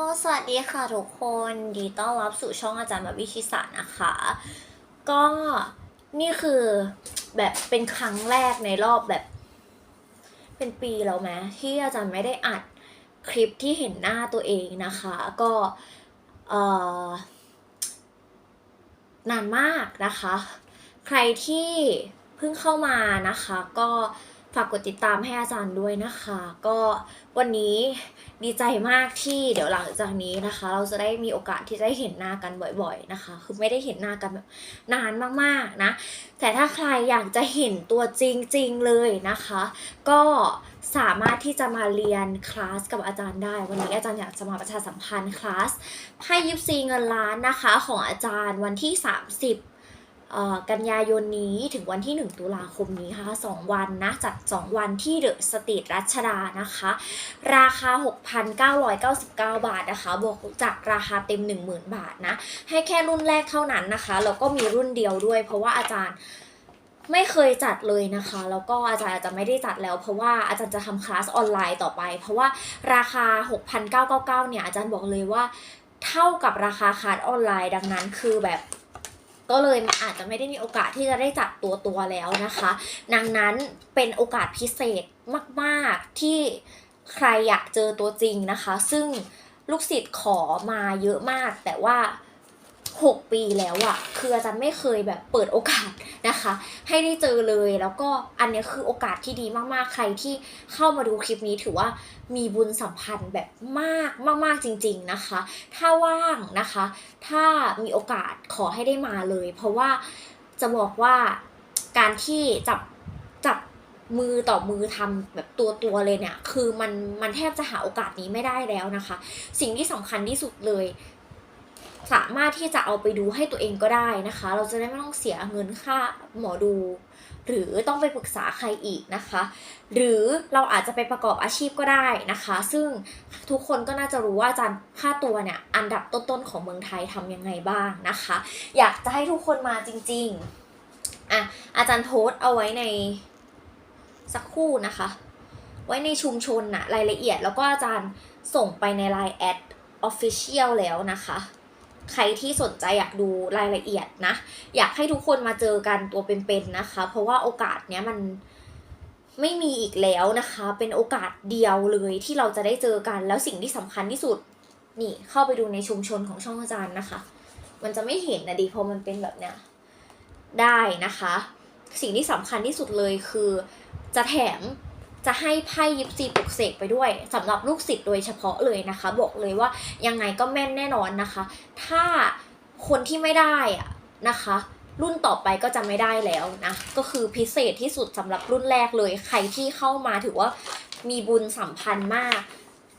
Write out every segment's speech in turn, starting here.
ก็สวัสดีค่ะทุกคนยินดีต้อนรับสู่ช่องอาจารย์แบบวิชิสานะคะ ก็นี่คือแบบเป็นครั้งแรกในรอบแบบ เป็นปีแล้วไหมที่อาจารย์ไม่ได้อัดคลิปที่เห็นหน้าตัวเองนะคะ ก็เอ่อนานมากนะคะ ใครที่เพิ่งเข้ามานะคะ ก็ ฝากกดติดตามให้อาจารย์ด้วยนะคะ ก็วันนี้ดีใจมากที่เดี๋ยวหลังจากนี้นะคะ เราจะได้มีโอกาสที่จะได้เห็นหน้ากันบ่อยๆนะคะ คือไม่ได้เห็นหน้ากันแบบนานมากๆนะ แต่ถ้าใครอยากจะเห็นตัวจริงๆเลยนะคะ ก็สามารถที่จะมาเรียนคลาสกับอาจารย์ได้ วันนี้อาจารย์อยากจะมาประชาสัมพันธ์คลาสไพ่ยิปซีเงินล้านนะคะ ของอาจารย์วันที่ 30 กันยายนนี้ถึงวันที่ 1 ตุลาคมนี้ค่ะ 2 วันนะ จัด 2 วันที่เดอะสตรีทรัชดานะคะ ราคา 6,999 บาทนะคะ บวกจากราคาเต็ม 10,000 บาทนะ ให้แค่รุ่นแรกเท่านั้นนะคะ แล้วก็มีรุ่นเดียวด้วย เพราะว่าอาจารย์ไม่เคยจัดเลยนะคะ แล้วก็อาจารย์อาจจะไม่ได้จัดแล้ว เพราะว่าอาจารย์จะทำคลาสออนไลน์ต่อไป เพราะว่าราคา 6,999 เนี่ย อาจารย์บอกเลยว่าเท่ากับราคาคลาสออนไลน์ดังนั้นคือแบบ ก็เลยอาจจะไม่ได้มีโอกาสที่จะได้จัดตัวตัวแล้วนะคะดังนั้นเป็นโอกาสพิเศษมากๆที่ใครอยากเจอตัวจริงนะคะ ซึ่งลูกศิษย์ขอมาเยอะมากแต่ว่า 6 ปีแล้วอะคืออาจารย์ไม่เคยแบบเปิดโอกาสนะคะ ให้ได้เจอเลยแล้วก็อันนี้คือโอกาสที่ดีมากๆ ใครที่เข้ามาดูคลิปนี้ถือว่ามีบุญสัมพันธ์แบบมากมากๆจริง ๆนะคะ ถ้าว่างนะคะ ถ้ามีโอกาสขอให้ได้มาเลย เพราะว่าจะบอกว่าการที่จับจับมือต่อมือทำแบบตัวตัวเลยเนี่ย คือมันมันแทบจะหาโอกาสนี้ไม่ได้แล้วนะคะ สิ่งที่สำคัญที่สุดเลย สามารถที่จะเอาไปดูให้ตัวเองก็ได้นะคะ เราจะได้ไม่ต้องเสียเงินค่าหมอดู หรือต้องไปปรึกษาใครอีกนะคะ หรือเราอาจจะไปประกอบอาชีพก็ได้นะคะ ซึ่งทุกคนก็น่าจะรู้ว่าอาจารย์ค่าตัวเนี่ยอันดับต้นๆของเมืองไทยทำยังไงบ้างนะคะ อยากจะให้ทุกคนมาจริงๆอะอาจารย์โพสต์เอาไว้ในสักคู่นะคะ ไว้ในชุมชนนะรายละเอียดแล้วก็อาจารย์ส่งไปใน Line แอด Official แล้วนะคะ ใครที่สนใจอยากดูรายละเอียดนะ อยากให้ทุกคนมาเจอกันตัวเป็นๆนะคะ เพราะว่าโอกาสเนี้ยมันไม่มีอีกแล้วนะคะ เป็นโอกาสเดียวเลยที่เราจะได้เจอกัน แล้วสิ่งที่สำคัญที่สุด นี่เข้าไปดูในชุมชนของช่องอาจารย์นะคะ มันจะไม่เห็นนะดิเพราะมันเป็นแบบเนี้ยได้นะคะ สิ่งที่สำคัญที่สุดเลยคือจะแถม จะให้ไพ่ยิปซีปลุกเสกไปด้วยสำหรับลูกศิษย์โดยเฉพาะเลยนะคะ บอกเลยว่ายังไงก็แม่นแน่นอนนะคะ ถ้าคนที่ไม่ได้อะนะคะ รุ่นต่อไปก็จะไม่ได้แล้วนะก็คือพิเศษที่สุดสำหรับรุ่นแรกเลย ใครที่เข้ามาถือว่ามีบุญสัมพันธ์มาก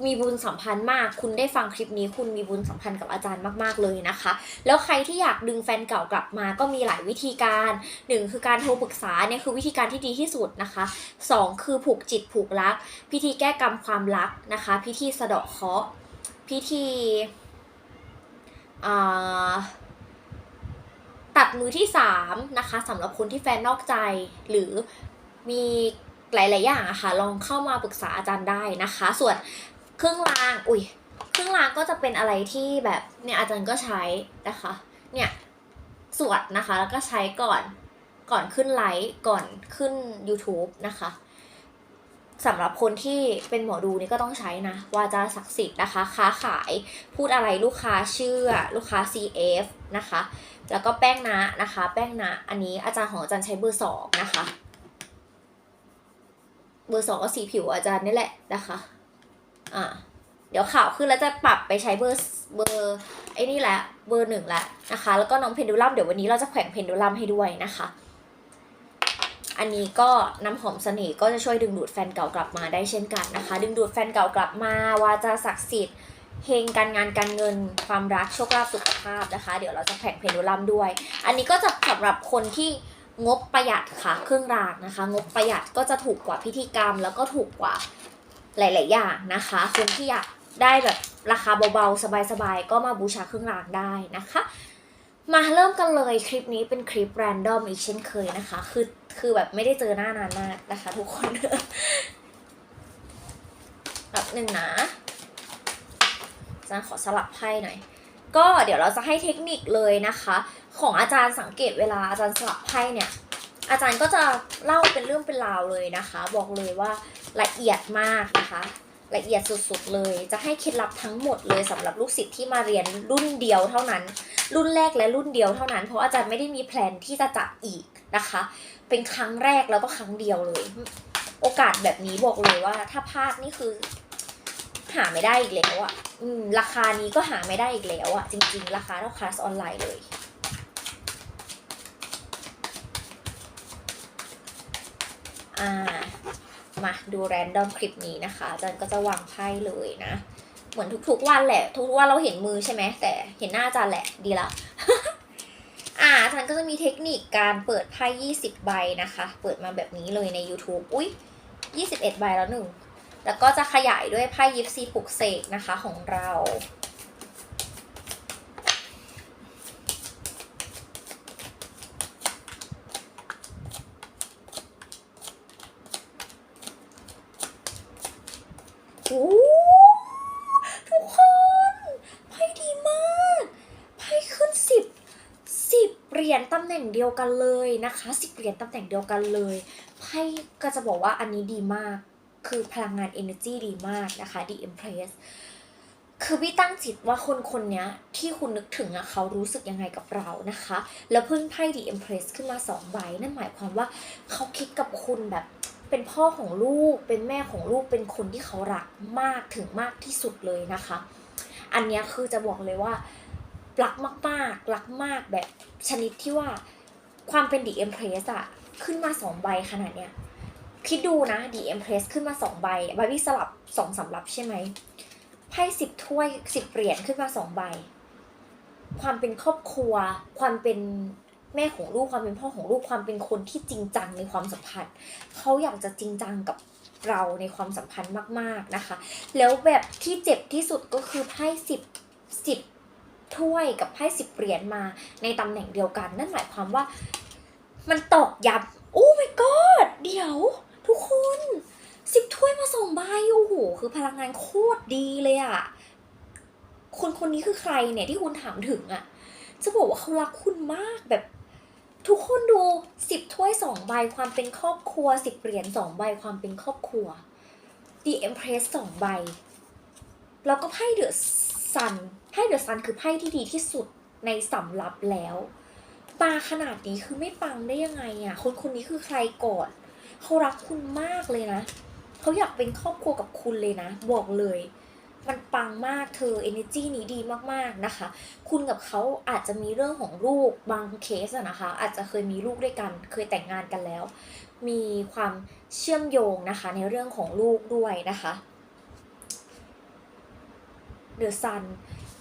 มีบุญสัมพันธ์มาก คุณได้ฟังคลิปนี้ คุณมีบุญสัมพันธ์กับอาจารย์มากๆเลยนะคะ แล้วใครที่อยากดึงแฟนเก่ากลับมาก็มีหลายวิธีการหนึ่งคือการโทรปรึกษาเนี่ยคือวิธีการที่ดีที่สุดนะคะสองคือผูกจิตผูกรัก พิธีแก้กรรมความรักนะคะ พิธีสะเดาะเคราะห์พิธีตัดมือที่สามนะคะสำหรับคนที่แฟนนอกใจหรือมีหลาย ๆ อย่างอะค่ะ ลองเข้ามาปรึกษาอาจารย์ได้นะคะ ส่วน เครื่องรางอุ้ยเครื่องรางก็จะเป็นอะไรที่แบบเนี่ยอาจารย์ก็ใช้นะคะ เนี่ยสวดนะคะ แล้วก็ใช้ก่อนก่อนขึ้นไลฟ์ก่อนขึ้น YouTube นะคะสำหรับคนที่เป็นหมอดูนี่ก็ต้องใช้นะ วาจาศักดิ์สิทธิ์นะคะ ค้าขายพูดอะไรลูกค้าเชื่อ ลูกค้า CF นะคะ แล้วก็แป้งนะนะคะ แป้งนะอันนี้อาจารย์ของอาจารย์ใช้เบอร์สองนะคะ เบอร์สองก็สีผิวอาจารย์นี่แหละนะคะ อ่าเดี๋ยวข่าวขึ้นแล้วจะปรับไปใช้เบอร์เบอร์ไอ้นี่แหละเบอร์หนึ่งละนะคะ แล้วก็น้องเพนดูลัมเดี๋ยววันนี้เราจะแขวนเพนดูลัมให้ด้วยนะคะ อันนี้ก็น้ำหอมเสน่ห์ก็จะช่วยดึงดูดแฟนเก่ากลับมาได้เช่นกันนะคะ ดึงดูดแฟนเก่ากลับมาวาจาศักดิ์สิทธิ์เฮงการงานการเงินความรักโชคลาภสุขภาพนะคะ เดี๋ยวเราจะแขวนเพนดูลัมด้วย อันนี้ก็จะสำหรับคนที่งบประหยัดค่ะเครื่องรางนะคะ งบประหยัดก็จะถูกกว่าพิธีกรรม แล้วก็ถูกกว่า หลาย ๆ อย่างนะคะ คนที่อยากได้แบบราคาเบา ๆ สบาย ๆ ก็มาบูชาเครื่องรางได้นะคะ มาเริ่มกันเลยคลิปนี้เป็นคลิปแรนดอมอีกเช่นเคยนะคะ คือคือแบบไม่ได้เจอหน้านานมากนะคะ ทุกคนแบบหนึ่งนะจจารย์ขอสลับไพ่หน่อย ก็เดี๋ยวเราจะให้เทคนิคเลยนะคะ ของอาจารย์สังเกตเวลาอาจารย์สลับไพ่เนี่ย อาจารย์ก็จะเล่าเป็นเรื่องเป็นราวเลยนะคะ บอกเลยว่าละเอียดมากนะคะ ละเอียดสุดๆเลย จะให้เคล็ดลับทั้งหมดเลยสำหรับลูกศิษย์ที่มาเรียนรุ่นเดียวเท่านั้น รุ่นแรกและรุ่นเดียวเท่านั้น เพราะอาจารย์ไม่ได้มีแพลนที่จะจัดอีกนะคะ เป็นครั้งแรกแล้วก็ครั้งเดียวเลย โอกาสแบบนี้บอกเลยว่าถ้าพลาดนี่คือหาไม่ได้อีกแล้วอะ่ะอืมราคานี้ก็หาไม่ได้อีกแล้วอะ่ะ จริง ๆ ราคาเท่าคลาสออนไลน์เลย อ่า มาดูแรนดอมคลิปนี้นะคะอาจารย์ก็จะวางไพ่เลยนะ เหมือนทุกๆวันแหละ ทุกๆวันเราเห็นมือใช่ไหมแต่เห็นหน้าอาจารย์แหละดีละอ่าอาจารย์ก็จะมีเทคนิคการเปิดไพ่20 ใบนะคะ เปิดมาแบบนี้เลยใน YouTube อุ้ย21 ใบแล้วหนึ่ง แล้วก็จะขยายด้วยไพ่ยิปซีปลุกเสกนะคะของเรา โอ้ทุกคนไพ่ดีมากไพ่ขึ้นสิบสิบเหรียญตำแหน่งเดียวกันเลยนะคะสิบเหรียญตำแหน่งเดียวกันเลยไพ่ก็จะบอกว่าอันนี้ดีมาก คือพลังงาน energy ดีมากนะคะดี impress คือพี่ตั้งจิตว่าคนคนนี้ที่คุณนึกถึงอะเขารู้สึกยังไงกับเรานะคะ แล้วเพิ่งไพ่ดี impress ขึ้นมาสองใบนั่นหมายความว่าเขาคิดกับคุณแบบ เป็นพ่อของลูก เป็นแม่ของลูก เป็นคนที่เขารักมากถึงมากที่สุดเลยนะคะ อันนี้คือจะบอกเลยว่ารักมากๆรักมากแบบชนิดที่ว่าความเป็นดีเอ็มเพรสอะขึ้นมาสองใบขนาดเนี้ยคิดดูนะดีเอ็มเพรสขึ้นมาสองใบบาร์บี้สลับสองสำรับใช่ไหมไพ่สิบถ้วยสิบเหรียญขึ้นมาสองใบ ความเป็นครอบครัว ความเป็น แม่ของลูกความเป็นพ่อของลูกความเป็นคนที่จริงจังในความสัมพันธ์เขาอยากจะจริงจังกับเราในความสัมพันธ์มาก ๆนะคะ แล้วแบบที่เจ็บที่สุดก็คือไพ่สิบสิบถ้วยกับไพ่สิบเหรียญมาในตำแหน่งเดียวกัน นั่นหมายความว่ามันตอกย้ำโอ้ my god เดี๋ยว ทุกคนสิบถ้วยมาส่งใบโอ้โหคือพลังงานโคตรดีเลยอะคนคนนี้คือใครเนี่ยที่คุณถามถึงอะจะบอกว่าเขารักคุณมากแบบ ทุกคนดูสิบถ้วยสองใบความเป็นครอบครัวสิบเหรียญสองใบความเป็นครอบครัว The Empress สองใบ แล้วก็ไพ่เดอะซันไพ่เดอะซันคือไพ่ที่ดีที่สุดในสำรับแล้วมาขนาดนี้คือไม่ปังได้ยังไงอะ คนคนนี้คือใครก่อนเขารักคุณมากเลยนะเขาอยากเป็นครอบครัวกับคุณเลยนะ บอกเลย มันปังมากเธอ energy นี้ดีมากๆนะคะ คุณกับเขาอาจจะมีเรื่องของลูกบางเคสนะคะ อาจจะเคยมีลูกด้วยกัน เคยแต่งงานกันแล้ว มีความเชื่อมโยงนะคะในเรื่องของลูกด้วยนะคะเดอะซัน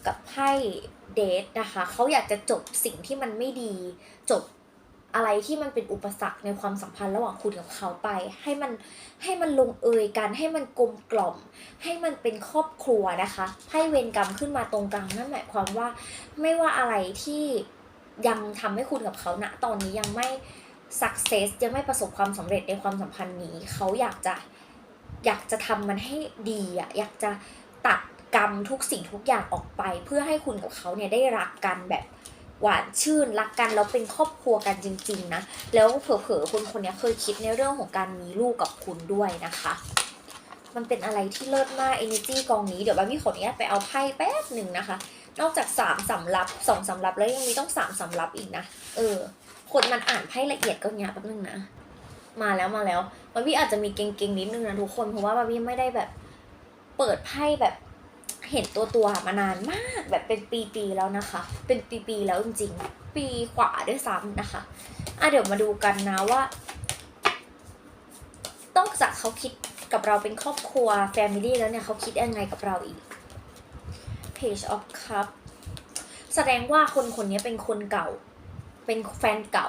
กับไพ่เดทนะคะ เขาอยากจะจบสิ่งที่มันไม่ดีจบ อะไรที่มันเป็นอุปสรรคในความสัมพันธ์ระหว่างคุณกับเขาไป ให้มันให้มันลงเอยกัน ให้มันกลมกล่อม ให้มันเป็นครอบครัวนะคะไพ่เวรกรรมขึ้นมาตรงกลางนั่นหมายความว่าไม่ว่าอะไรที่ยังทำให้คุณกับเขาณตอนนี้ยังไม่ success ยังไม่ประสบความสำเร็จในความสัมพันธ์นี้ เขาอยากจะอยากจะทำมันให้ดีอะอยากจะตัดกรรมทุกสิ่งทุกอย่างออกไป เพื่อให้คุณกับเขาเนี่ยได้รักกันแบบ หวานชื่นรักกันแล้วเป็นครอบครัวกันจริง ๆ นะ แล้วเผลอๆคนคนนี้เคยคิดในเรื่องของการมีลูกกับคุณด้วยนะคะ มันเป็นอะไรที่เลิศมาก energy กองนี้เดี๋ยวบาร์บี้ขออนุญาตไปเอาไพ่แป๊บหนึ่งนะคะ นอกจากสามสำรับสองสำรับแล้วยังมีต้องสามสำรับอีกนะเออ คนมันอ่านไพ่ละเอียดก็เนี้ยแป๊บนึงนะมาแล้วมาแล้วบาร์บี้อาจจะมีเก่งๆนิดนึงนะทุกคนเพราะว่าบาร์บี้ไม่ได้แบบเปิดไพ่แบบ เห็นตัวตัวมานานมากแบบเป็นปีๆแล้วนะคะ เป็นปีๆแล้วจริงๆ ปีกว่าด้วยซ้ำนะคะอะเดี๋ยวมาดูกันนะว่า ต้องจากเขาคิดกับเราเป็นครอบครัว Family แล้วเนี่ยเขาคิดยังไงกับเราอีก Page of Cup แสดงว่าคนคนนี้เป็นคนเก่า เป็นแฟนเก่า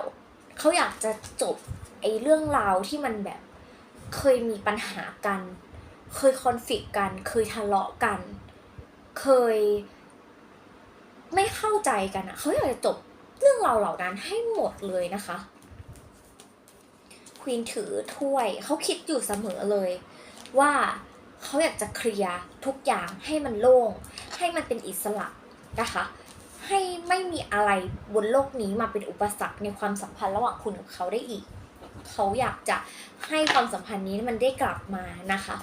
เขาอยากจะจบไอ้เรื่องราวที่มันแบบเคยมีปัญหากัน เคยคอนฟ lict กัน เคยทะเลาะกัน เคยไม่เข้าใจกันอะเขาอยากจะจบเรื่องราวเหล่านั้นให้หมดเลยนะคะควีนถือถ้วยเขาคิดอยู่เสมอเลย ว่าเขาอยากจะเคลียร์ทุกอย่างให้มันโล่ง ให้มันเป็นอิสระนะคะ ให้ไม่มีอะไรบนโลกนี้มาเป็นอุปสรรคในความสัมพันธ์ระหว่างคุณกับเขาได้อีก เขาอยากจะให้ความสัมพันธ์นี้มันได้กลับมานะคะ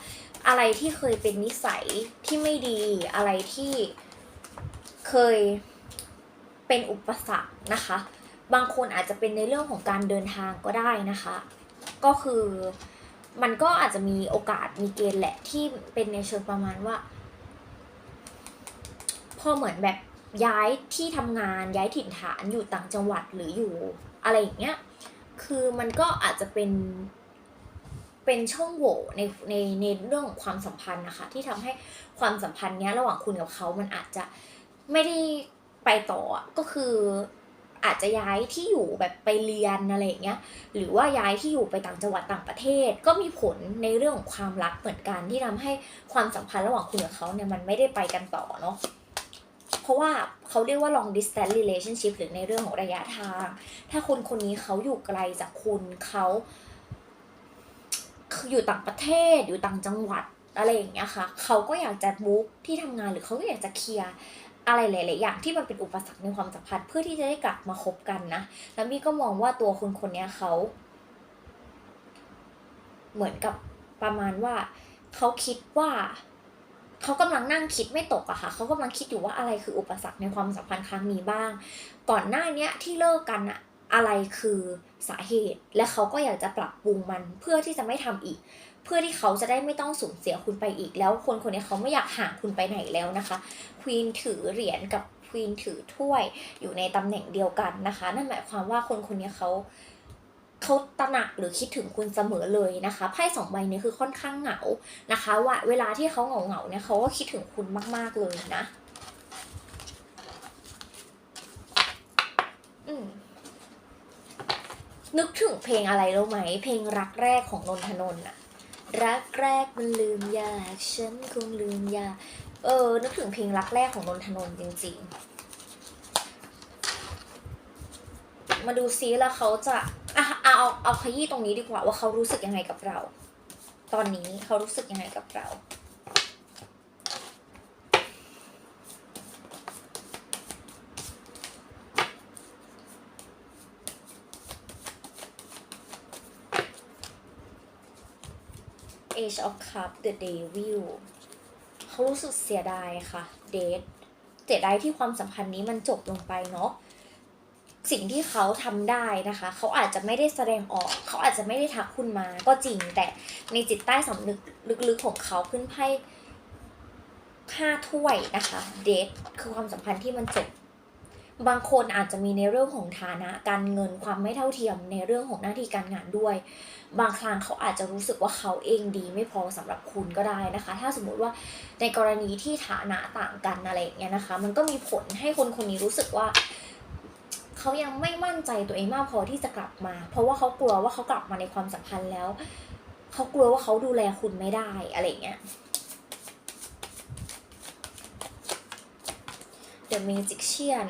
อะไรที่เคยเป็นนิสัยที่ไม่ดีอะไรที่เคยเป็นอุปสรรคนะคะ บางคนอาจจะเป็นในเรื่องของการเดินทางก็ได้นะคะ ก็คือมันก็อาจจะมีโอกาสมีเกณฑ์แหละที่เป็นในเชิงประมาณว่า พอเหมือนแบบย้ายที่ทำงานย้ายถิ่นฐานอยู่ต่างจังหวัดหรืออยู่อะไรอย่างเงี้ย คือมันก็อาจจะเป็น เป็นช่องโหว่ในในในเรื่องของความสัมพันธ์นะคะ ที่ทำให้ความสัมพันธ์เนี้ยระหว่างคุณกับเขามันอาจจะไม่ได้ไปต่อก็คืออาจจะย้ายที่อยู่แบบไปเรียนอะไรอย่างเงี้ยหรือว่าย้ายที่อยู่ไปต่างจังหวัดต่างประเทศ ก็มีผลในเรื่องของความรักเหมือนกันที่ทำให้ความสัมพันธ์ระหว่างคุณกับเขาเนี่ยมันไม่ได้ไปกันต่อเนาะเพราะว่าเขาเรียกว่า long distance relationship หรือในเรื่องของระยะทาง ถ้าคนคนนี้เขาอยู่ไกลจากคุณเขา ออยู่ต่างประเทศอยู่ต่างจังหวัดอะไรอย่างเงี้ยค่ะ เขาก็อยากจะบุ๊กที่ทำงานหรือเขาก็อยากจะเคลียร์อะไรหลายๆอย่างที่มันเป็นอุปสรรคในความสัมพันธ์เพื่อที่จะได้กลับมาคบกันนะแล้วมี่ก็มองว่าตัวคนคนนี้เขา เหมือนกับประมาณว่าเขาคิดว่าเขากำลังนั่งคิดไม่ตกอะค่ะเขากำลังคิดอยู่ว่าอะไรคืออุปสรรคในความสัมพันธ์ครั้งนี้บ้าง ก่อนหน้าเนี้ยที่เลิกกันอะ อะไรคือสาเหตุ และเขาก็อยากจะปรับปรุงมันเพื่อที่จะไม่ทำอีก เพื่อที่เขาจะได้ไม่ต้องสูญเสียคุณไปอีก แล้วคนคนนี้เขาไม่อยากห่างคุณไปไหนแล้วนะคะควีนถือเหรียญกับควีนถือถ้วยอยู่ในตำแหน่งเดียวกันนะคะ นั่นหมายความว่าคนคนนี้เขาเขาตระหนักหรือคิดถึงคุณเสมอเลยนะคะไพ่สองใบนี้คือค่อนข้างเหงานะคะว่าเวลาที่เขาเหงาเหงาเนี่ยเขาก็คิดถึงคุณมาก ๆเลยนะ อืม นึกถึงเพลงอะไรรู้ไหม เพลงรักแรกของนนทนนท์อะรักแรกมันลืมยากฉันคงลืมยากเออ นึกถึงเพลงรักแรกของนนทนนท์จริงๆ มาดูซิแล้วเขาจะอะเอาเอาเอาขยี้ตรงนี้ดีกว่าว่าเขารู้สึกยังไงกับเรา ตอนนี้เขารู้สึกยังไงกับเรา Age of Cup The Devil เขารู้สึกเสียดายค่ะ เดทเสียดายที่ความสัมพันธ์นี้มันจบลงไปเนาะสิ่งที่เขาทำได้นะคะ เขาอาจจะไม่ได้แสดงออก เขาอาจจะไม่ได้ทักคุณมา ก็จริงแต่ในจิตใต้สำนึกลึกๆของเขาขึ้นไพ่ห้าถ้วยนะคะ เดทคือความสัมพันธ์ที่มันจบ บางคนอาจจะมีในเรื่องของฐานะการเงินความไม่เท่าเทียมในเรื่องของหน้าที่การงานด้วย บางครั้งเขาอาจจะรู้สึกว่าเขาเองดีไม่พอสำหรับคุณก็ได้นะคะ ถ้าสมมุติว่าในกรณีที่ฐานะต่างกันอะไรอย่างเงี้ยนะคะ มันก็มีผลให้คนคนนี้รู้สึกว่าเขายังไม่มั่นใจตัวเองมากพอที่จะกลับมา เพราะว่าเขากลัวว่าเขากลับมาในความสัมพันธ์แล้วเขากลัวว่าเขาดูแลคุณไม่ได้อะไรอย่างเงี้ย The Magician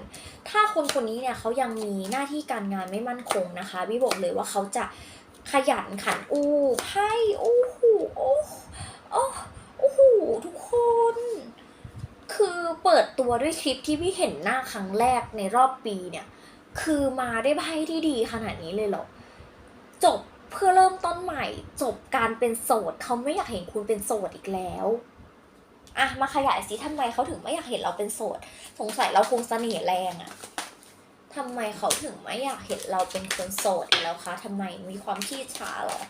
ถ้าคนคนนี้เนี่ยเขายังมีหน้าที่การงานไม่มั่นคงนะคะวิบอกเลยว่าเขาจะขยันขันอู้ไพ่โอ้โหโอ้โหโอ้โอ้โหทุกคน คือเปิดตัวด้วยคลิปที่พี่เห็นหน้าครั้งแรกในรอบปีเนี่ย คือมาได้ไพ่ที่ดีขนาดนี้เลยเหรอ จบเพื่อเริ่มต้นใหม่ จบการเป็นโสดเขาไม่อยากเห็นคุณเป็นโสดอีกแล้ว อะมาขยายสิทำไมเขาถึงไม่อยากเห็นเราเป็นโสด สงสัยเราคงเสน่ห์แรงอะทำไมเขาถึงไม่อยากเห็นเราเป็นคนโสดอีกแล้วคะทำไมมีความขี้ช้าหรอ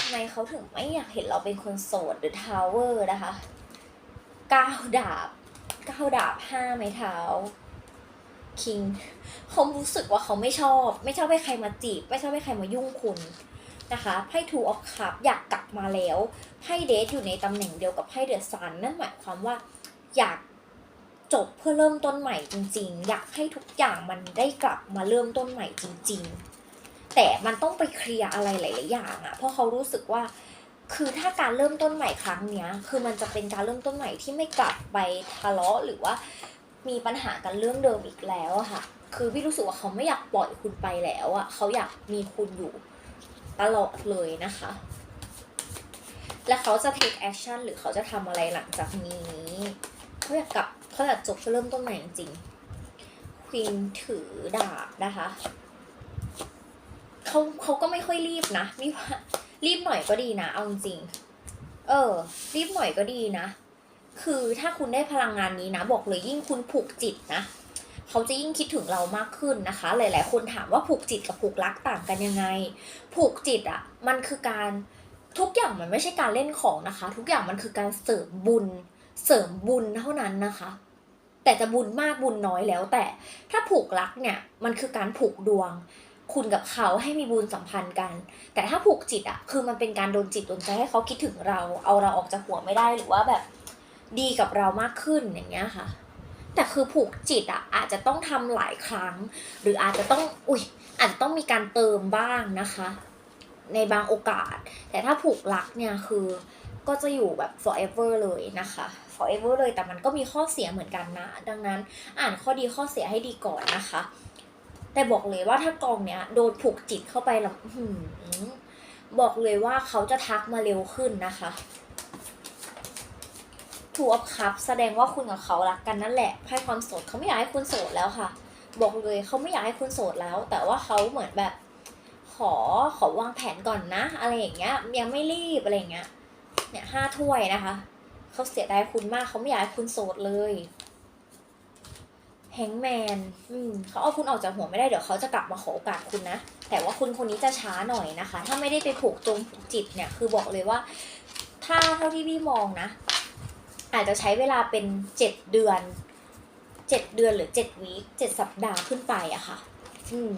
ทำไมเขาถึงไม่อยากเห็นเราเป็นคนโสดหรือทาวเวอร์นะคะก้าวดาบก้าวดาบห้าไม้เท้าคิงเขารู้สึกว่าเขาไม่ชอบ ไม่ชอบให้ใครมาจีบ ไม่ชอบให้ใครมายุ่งคุณ นะคะไพ่ทูออฟคัพอยากกลับมาแล้วไพ่เดทอยู่ในตำแหน่งเดียวกับไพ่เดอะซันนั่นหมายความว่าอยากจบเพื่อเริ่มต้นใหม่จริง ๆ อยากให้ทุกอย่างมันได้กลับมาเริ่มต้นใหม่จริง ๆ แต่มันต้องไปเคลียร์อะไรหลาย ๆ อย่างอะเพราะเขารู้สึกว่าคือถ้าการเริ่มต้นใหม่ครั้งเนี้ย คือมันจะเป็นการเริ่มต้นใหม่ที่ไม่กลับไปทะเลาะหรือว่ามีปัญหากันเรื่องเดิมอีกแล้วอะค่ะ คือพี่รู้สึกว่าเขาไม่อยากปล่อยคุณไปแล้วอะเขาอยากมีคุณอยู่ ตลอดเลยนะคะ และเขาจะ take action หรือเขาจะทำอะไรหลังจากนี้เขาอยากกลับเขาอยากจบเริ่มต้นใหม่จริงควีนถือดาบนะคะเขาเขาก็ไม่ค่อยรีบนะนี่ว่ารีบหน่อยก็ดีนะ เอาจริง เออ รีบหน่อยก็ดีนะ คือถ้าคุณได้พลังงานนี้นะ บอกเลยยิ่งคุณผูกจิตนะ เขาจะยิ่งคิดถึงเรามากขึ้นนะคะ หลาย ๆ คนถามว่าผูกจิตกับผูกรักต่างกันยังไง ผูกจิตอะ่ะมันคือการทุกอย่างมันไม่ใช่การเล่นของนะคะ ทุกอย่างมันคือการเสริมบุญ เสริมบุญเท่านั้นนะคะ แต่จะบุญมากบุญน้อยแล้วแต่ถ้าผูกรักเนี่ยมันคือการผูกดวง คุณกับเขาให้มีบุญสัมพันธ์กัน แต่ถ้าผูกจิตอะคือมันเป็นการโดนจิตโดนใจให้เขาคิดถึงเรา เอาเราออกจากหัวไม่ได้หรือว่าแบบดีกับเรามากขึ้นอย่างเงี้ยค่ะ แต่คือผูกจิตอะอาจจะต้องทำหลายครั้ง หรืออาจจะต้องอุ้ยอาจจะต้องมีการเติมบ้างนะคะ ในบางโอกาส แต่ถ้าผูกรักเนี่ยคือก็จะอยู่แบบ forever เลยนะคะ forever เลยแต่มันก็มีข้อเสียเหมือนกันนะ ดังนั้นอ่านข้อดีข้อเสียให้ดีก่อนนะคะ แต่บอกเลยว่าถ้ากองเนี้ยโดนผูกจิตเข้าไปแล้วบอกเลยว่าเขาจะทักมาเร็วขึ้นนะคะ ทูออฟคัพแสดงว่าคุณกับเขารักกันนั่นแหละให้ความโสดเขาไม่อยากให้คุณโสดแล้วค่ะ บอกเลยเขาไม่อยากให้คุณโสดแล้ว แต่ว่าเขาเหมือนแบบ ขอขอวางแผนก่อนนะ อะไรอย่างเงี้ยยังไม่รีบอะไรอย่างเงี้ยเนี่ยห้าถ้วยนะคะเขาเสียดายคุณมากเขาไม่อยากให้คุณโสดเลยแฮงแมนอืมเขาเอาคุณออกจากหัวไม่ได้เดี๋ยวเขาจะกลับมาขอโอกาสคุณนะ แต่ว่าคุณคนนี้จะช้าหน่อยนะคะ ถ้าไม่ได้ไปผูกจงผูกจิตเนี่ย คือบอกเลยว่า ถ้าเท่าที่พี่มองนะ อาจจะใช้เวลาเป็นเจ็ดเดือนเจ็ดเดือนหรือเจ็ดวีคเจ็ดสัปดาห์ขึ้นไปอะค่ะ อืม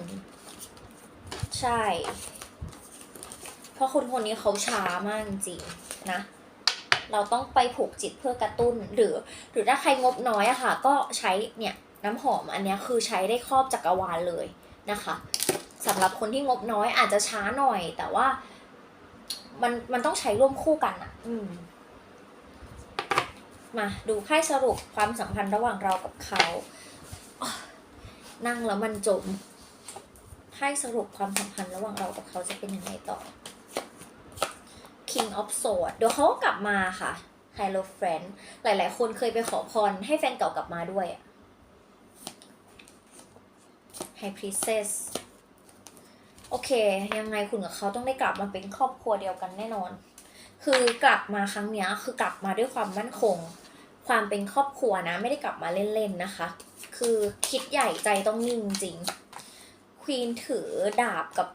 ใช่ เพราะคนคนนี้เขาช้ามากจริงๆนะ เราต้องไปผูกจิตเพื่อกระตุ้นหรือ หรือถ้าใครงบน้อยอะค่ะ ก็ใช้เนี่ยน้ำหอมอันเนี้ยคือใช้ได้ครอบจักรวาลเลยนะคะสำหรับคนที่งบน้อยอาจจะช้าหน่อย แต่ว่า มันมันต้องใช้ร่วมคู่กันอะอืม มาดูไพ่สรุปความสัมพันธ์ระหว่างเรากับเขา นั่งแล้วมันจมไพ่สรุปความสัมพันธ์ระหว่างเรากับเขาจะเป็นยังไงต่อ King of Swords เดี๋ยวเขาก็กลับมาค่ะ Hello Friend หลาย ๆ คนเคยไปขอพรให้แฟนเก่ากลับมาด้วยอะ High Priestess โอเค ยังไงคุณกับเขาต้องได้กลับมาเป็นครอบครัวเดียวกันแน่นอน คือกลับมาครั้งนี้คือกลับมาด้วยความมั่นคง ความเป็นครอบครัวนะ ไม่ได้กลับมาเล่นๆนะคะ คือคิดใหญ่ใจต้องนิ่งจริงควีนถือดาบกับ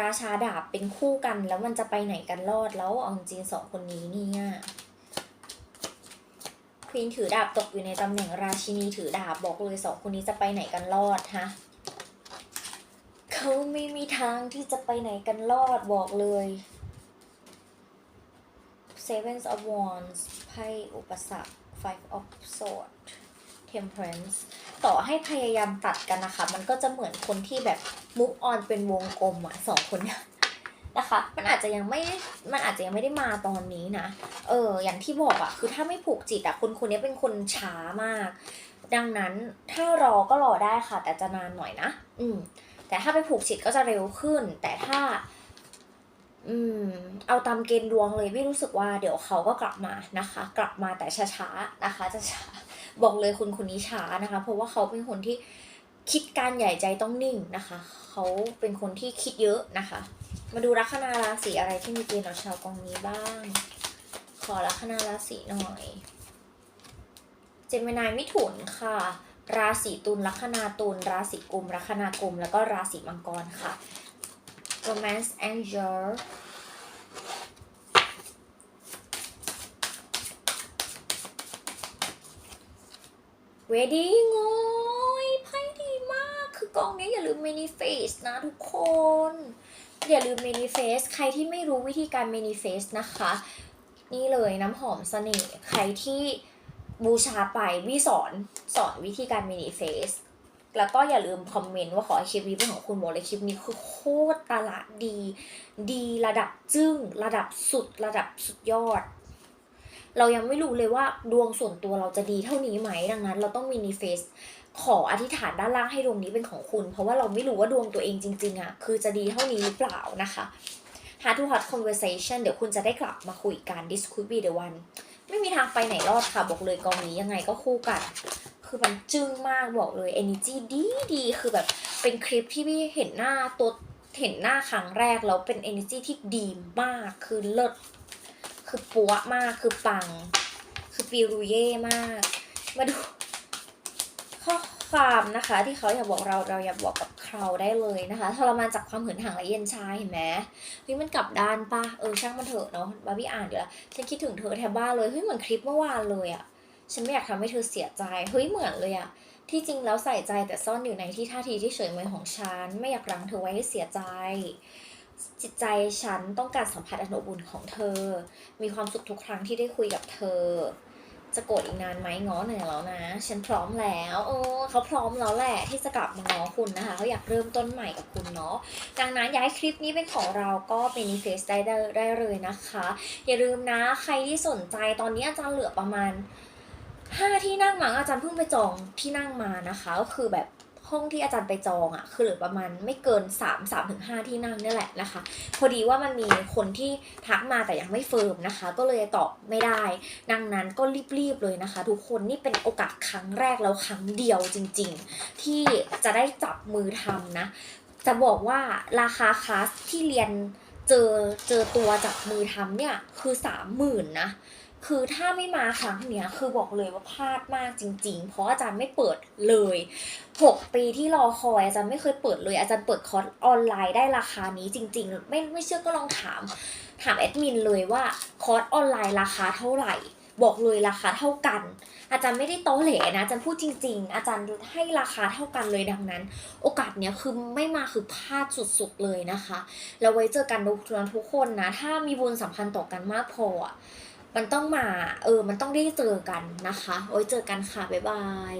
ราชาดาบเป็นคู่กัน แล้วมันจะไปไหนกันรอดแล้วเอาจริงสองคนนี้เนี่ยควีนถือดาบตกอยู่ในตำแหน่งราชินีถือดาบบอกเลยสองคนนี้จะไปไหนกันรอดฮะเขาไม่มีทางที่จะไปไหนกันรอดบอกเลย Seven of Wands ไพ่อุปสรรค Five of Swords Temperance ต่อให้พยายามตัดกันนะคะ มันก็จะเหมือนคนที่แบบ move on เป็นวงกลมอะสองคนเนี่ยนะคะ มันอาจจะยังไม่ มันอาจจะยังไม่ได้มาตอนนี้นะ เออ อย่างที่บอกอะคือถ้าไม่ผูกจิตอะคนคนนี้เป็นคนช้ามาก ดังนั้นถ้ารอก็รอได้ค่ะ แต่จะนานหน่อยนะ อืม แต่ถ้าไปผูกจิตก็จะเร็วขึ้น แต่ถ้า อืม เอาตามเกณฑ์ดวงเลยไม่รู้สึกว่าเดี๋ยวเขาก็กลับมานะคะ กลับมาแต่ช้าๆนะคะ จะช้าบอกเลยคุณคนนี้ช้านะคะ เพราะว่าเขาเป็นคนที่คิดการใหญ่ใจต้องนิ่งนะคะ เขาเป็นคนที่คิดเยอะนะคะ มาดูลัคนาราศีอะไรที่มีเกณฑ์ต่อชาวกองนี้บ้าง ขอลัคนาราศีหน่อย เจมินายมิถุนค่ะ ราศีตุลลัคนาตุลราศีกุมลัคนากุมแล้วก็ราศีมังกรค่ะ Romance Angel Wedding โอ้ยไพ่ดีมาก คือกองนี้อย่าลืม manifest นะทุกคน อย่าลืม manifest ใครที่ไม่รู้วิธีการ manifest นะคะ นี่เลยน้ำหอมเสน่ห์ ใครที่บูชาไปวี่สอนสอนวิธีการ manifest แล้วก็อย่าลืมคอมเมนต์ว่าขอให้คลิปนี้เป็นของคุณบอกเลยคลิปนี้คือโคตรตลาดดี ดีระดับจึ้ง ระดับสุด ระดับสุดยอด เรายังไม่รู้เลยว่าดวงส่วนตัวเราจะดีเท่านี้ไหมดังนั้น เราต้องมินิเฟสขออธิษฐานด้านล่างให้ดวงนี้เป็นของคุณ เพราะว่าเราไม่รู้ว่าดวงตัวเองจริงๆอะคือจะดีเท่านี้หรือเปล่านะคะ Heart to Heart Conversation เดี๋ยวคุณจะได้กลับมาคุยกัน This could be the one ไม่มีทางไปไหนรอดค่ะบอกเลยกองนี้ยังไงก็คู่กัน คือมันจึ้งมากบอกเลย energy ดีดีคือแบบเป็นคลิปที่พี่เห็นหน้าตัวเห็นหน้าครั้งแรกแล้วเป็น energy ที่ดีมากคือเลิศคือปัวมากคือปัง คือปีรูเย่มาก มาดูข้อความนะคะ ที่เขาอยากบอกเราเราอยากบอกกับเขาได้เลยนะคะทรมานจากความหืนห่างและเย็นชาเห็นไหมเฮ้ยมันกลับด้านปะเออช่างมันเถอะเนาะบาร์บี้อ่านเดี๋ยวฉันคิดถึงเธอแทบบ้าเลยเฮ้ยเหมือนคลิปเมื่อวานเลยอะ ฉันไม่อยากทำให้เธอเสียใจ เฮ้ยเหมือนเลยอะที่จริงแล้วใส่ใจแต่ซ่อนอยู่ในที่ท่าทีที่เฉยเมยของฉัน ไม่อยากรั้งเธอไว้ให้เสียใจ จิตใจฉันต้องการสัมผัสอนอบอุ่นของเธอ มีความสุขทุกครั้งที่ได้คุยกับเธอ จะโกรธอีกนานไหมง้อเหนื่อยแล้วนะ ฉันพร้อมแล้วเออเขาพร้อมแล้วแหละที่จะกลับมาง้อคุณนะคะเขาอยากเริ่มต้นใหม่กับคุณเนาะดังนั้นอยากให้คลิปนี้เป็นของเราก็เป็นนิเฟสได้ได้ได้เลยนะคะ อย่าลืมนะใครที่สนใจตอนนี้อาจารย์เหลือประมาณ ห้าที่นั่งหมั้งอาจารย์เพิ่งไปจองที่นั่งมานะคะก็คือแบบห้องที่อาจารย์ไปจองอะ่ะคือเหลือประมาณไม่เกิน 3 3ถึง5ที่นั่งนี่แหละนะคะ พอดีว่ามันมีคนที่ทักมาแต่ยังไม่เฟิร์มนะคะ ก็เลยตอบไม่ได้ ดังนั้นก็รีบๆเลยนะคะ ทุกคนนี่เป็นโอกาสครั้งแรกแล้วครั้งเดียวจริง ๆ ที่จะได้จับมือทำนะ จะบอกว่าราคาคลาสที่เรียนเจอเจอตัวจับมือทำเนี่ยคือสามหมื่นนะ คือถ้าไม่มาครั้งเนี้ยคือบอกเลยว่าพลาดมากจริง ๆ เพราะอาจารย์ไม่เปิดเลยหกปีที่รอคอยอาจารย์ไม่เคยเปิดเลย อาจารย์เปิดคอร์สออนไลน์ได้ราคานี้จริง ๆ ไม่ไม่เชื่อก็ลองถาม ถามแอดมินเลยว่าคอร์สออนไลน์ราคาเท่าไหร่บอกเลยราคาเท่ากัน อาจารย์ไม่ได้โต้เหลนะอาจารย์พูดจริง ๆ อาจารย์ให้ราคาเท่ากันเลยดังนั้น โอกาสเนี้ยคือไม่มาคือพลาดสุดๆเลยนะคะ แล้วไว้เจอกันทุกทุกคนนะ ถ้ามีบุญสัมพันธ์ต่อกันมากพออะ มันต้องมา เออ มันต้องได้เจอกันนะคะไว้เจอกันค่ะ บ๊ายบาย